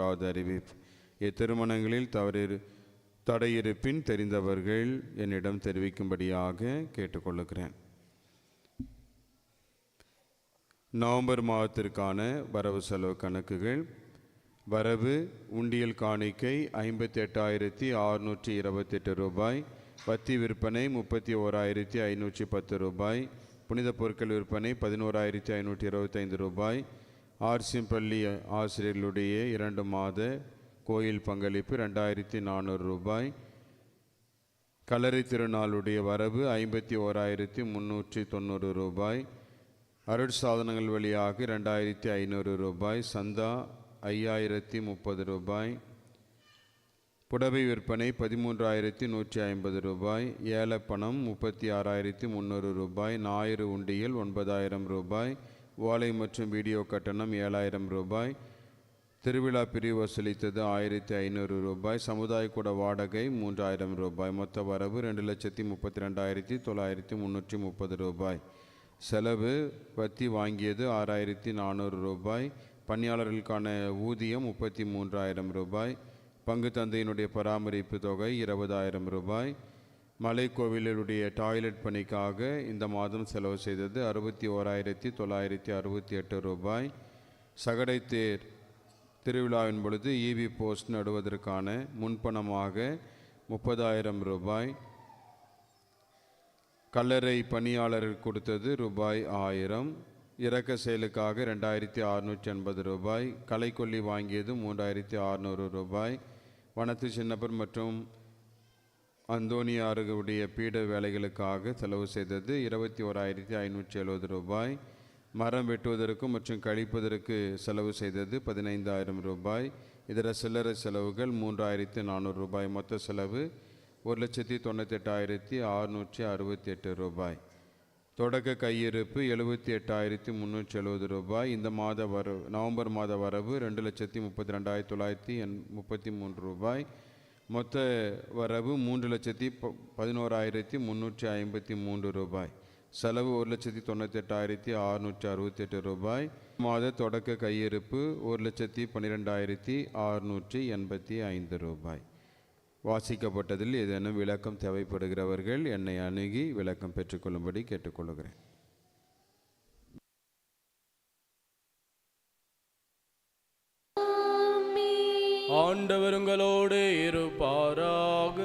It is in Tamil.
மூன்றாவது அறிவிப்பு இத்திருமணங்களில் தவறு தடையிருப்பின் தெரிந்தவர்கள் என்னிடம் தெரிவிக்கும்படியாக கேட்டுக்கொள்ளுகிறேன். நவம்பர் மாதத்திற்கான வரவு செலவு கணக்குகள். வரவு உண்டியல் காணிக்கை ஐம்பத்தி எட்டாயிரத்தி அறுநூற்றி இருபத்தெட்டு ரூபாய். பத்தி விற்பனை முப்பத்தி ஓராயிரத்தி ஐநூற்றி பத்து ரூபாய். புனித பொருட்கள் விற்பனை பதினோராயிரத்தி ஐநூற்றி இருபத்தைந்து ரூபாய். ஆர்சிம்பள்ளி ஆசிரியர்களுடைய இரண்டு மாத கோயில் பங்களிப்பு ரெண்டாயிரத்தி நானூறு ரூபாய். கல்லறை திருநாளுடைய வரவு ஐம்பத்தி ஓராயிரத்தி முந்நூற்றி தொண்ணூறு ரூபாய். அருட்சாதனங்கள் வழியாக ரெண்டாயிரத்தி ஐநூறு ரூபாய். சந்தா ஐயாயிரத்தி முப்பது ரூபாய். புடவை விற்பனை பதிமூன்றாயிரத்தி நூற்றி ஐம்பது ரூபாய். ஏலப்பணம் முப்பத்தி ஆறாயிரத்தி முந்நூறு ரூபாய். ஞாயிறு உண்டியல் ஒன்பதாயிரம் ரூபாய். ஓலை மற்றும் வீடியோ கட்டணம் ஏழாயிரம் ரூபாய். திருவிழா பிரிவு வசூலித்தது ஆயிரத்தி ஐநூறு ரூபாய். சமுதாய கூட வாடகை மூன்றாயிரம் ரூபாய். மொத்த வரவு ரெண்டு லட்சத்தி முப்பத்தி ரெண்டாயிரத்தி தொள்ளாயிரத்தி முந்நூற்றி முப்பது ரூபாய். செலவு வத்தி வாங்கியது ஆறாயிரத்தி நானூறு ரூபாய். பணியாளர்களுக்கான ஊதியம் முப்பத்தி மூன்றாயிரம் ரூபாய். பங்கு தந்தையினுடைய பராமரிப்பு தொகை இருபதாயிரம் ரூபாய். மலைக்கோவிலுடைய டாய்லெட் பணிக்காக இந்த மாதம் செலவு செய்தது அறுபத்தி ஓராயிரத்தி தொள்ளாயிரத்தி அறுபத்தி எட்டு ரூபாய். சகடை தேர் திருவிழாவின் பொழுது ஈவி போஸ்ட் நடுவதற்கான முன்பணமாக முப்பதாயிரம் ரூபாய். கல்லறை பணியாளர்கள் கொடுத்தது ரூபாய் ஆயிரம். இறக்க செயலுக்காக ரெண்டாயிரத்தி அறுநூற்றி எண்பது ரூபாய். களைக்கொல்லி வாங்கியது மூன்றாயிரத்தி அறுநூறு ரூபாய். வனத்து சின்னப்பர் மற்றும் அந்தோனியாருடைய பீட வேலைகளுக்காக செலவு செய்தது இருபத்தி ஓராயிரத்தி ஐநூற்றி எழுபது ரூபாய். மரம் வெட்டுவதற்கு மற்றும் கழிப்பதற்கு செலவு செய்தது பதினைந்தாயிரம் ரூபாய். இதர சில்லறை செலவுகள் மூன்றாயிரத்தி நானூறு ரூபாய். மொத்த செலவு ஒரு லட்சத்தி தொண்ணூத்தெட்டாயிரத்தி அறுநூற்றி அறுபத்தி எட்டு ரூபாய். தொடக்க கையிருப்பு எழுபத்தி எட்டாயிரத்தி முந்நூற்றி எழுபது ரூபாய். இந்த மாத வரவு நவம்பர் மாத வரவு ரெண்டு லட்சத்தி முப்பத்தி ரெண்டாயிரத்தி தொள்ளாயிரத்தி எண் முப்பத்தி மூன்று ரூபாய். மொத்த வரவு மூன்று லட்சத்தி ப பதினோராயிரத்தி முந்நூற்றி ஐம்பத்தி மூன்று ரூபாய். செலவு ஒரு லட்சத்தி தொண்ணூத்தெட்டாயிரத்தி அறுநூற்றி அறுபத்தெட்டு ரூபாய். மாத தொடக்க கையிருப்பு ஒரு லட்சத்தி பன்னிரெண்டாயிரத்தி அறுநூற்றி எண்பத்தி ஐந்து ரூபாய். வாசிக்கப்பட்டதில் ஏதேனும் விளக்கம் தேவைப்படுகிறவர்கள் என்னை அணுகி விளக்கம் பெற்றுக்கொள்ளும்படி கேட்டுக்கொள்கிறேன். ஆண்டவர் உங்களோடு இருப்பாராக.